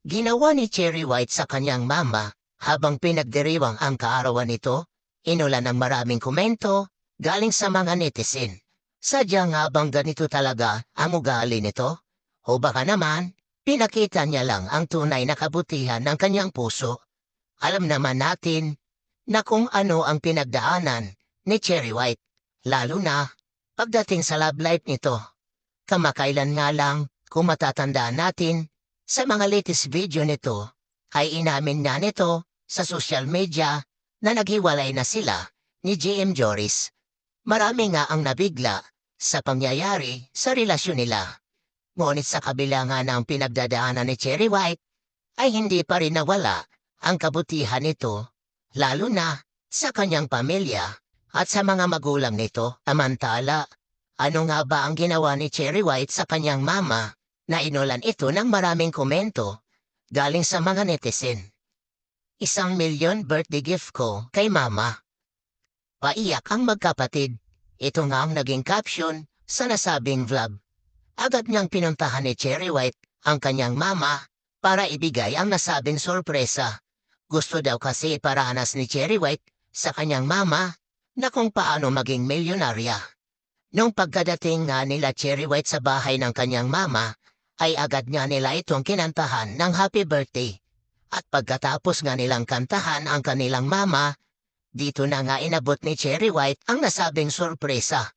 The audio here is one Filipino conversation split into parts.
Ginawa ni Cherry White sa kanyang mama habang pinagdiriwang ang kaarawan nito, inulan ng maraming komento galing sa mga netizen. Sadya nga bang ganito talaga ang ugali nito? O baka naman, pinakita niya lang ang tunay na kabutihan ng kanyang puso. Alam naman natin na kung ano ang pinagdaanan ni Cherry White, lalo na pagdating sa love life nito. Kamakailan nga lang, kung matatandaan natin, sa mga latest video nito, ay inamin na nito sa social media na naghiwalay na sila ni JM Joris. Marami nga ang nabigla sa pangyayari sa relasyon nila. Ngunit sa kabila nga ng pinagdadaanan ni Cherry White, ay hindi pa rin nawala ang kabutihan nito, lalo na sa kanyang pamilya at sa mga magulang nito. Amantala, ano nga ba ang ginawa ni Cherry White sa kanyang mama na inulan ito ng maraming komento galing sa mga netizen? Isang milyon birthday gift ko kay mama. Paiyak ang magkapatid. Ito nga ang naging caption sa nasabing vlog. Agad niyang pinuntahan ni Cherry White ang kanyang mama para ibigay ang nasabing sorpresa. Gusto daw kasi iparanas ni Cherry White sa kanyang mama na kung paano maging milyonarya. Nung pagkadating nga nila Cherry White sa bahay ng kanyang mama, ay agad nga nila itong kinantahan ng happy birthday. At pagkatapos nga nilang kantahan ang kanilang mama, dito na nga inabot ni Cherry White ang nasabing sorpresa.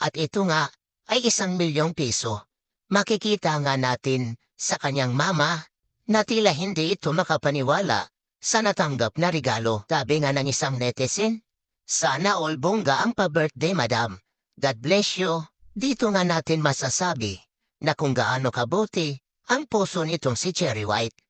At ito nga ay isang milyong piso. Makikita nga natin sa kanyang mama na tila hindi ito makapaniwala sa natanggap na regalo. Sabi nga ng isang netizen, sana all bongga ang pa-birthday madam. God bless you. Dito nga natin masasabi na kung gaano kabuti ang puso nitong si Cherry White.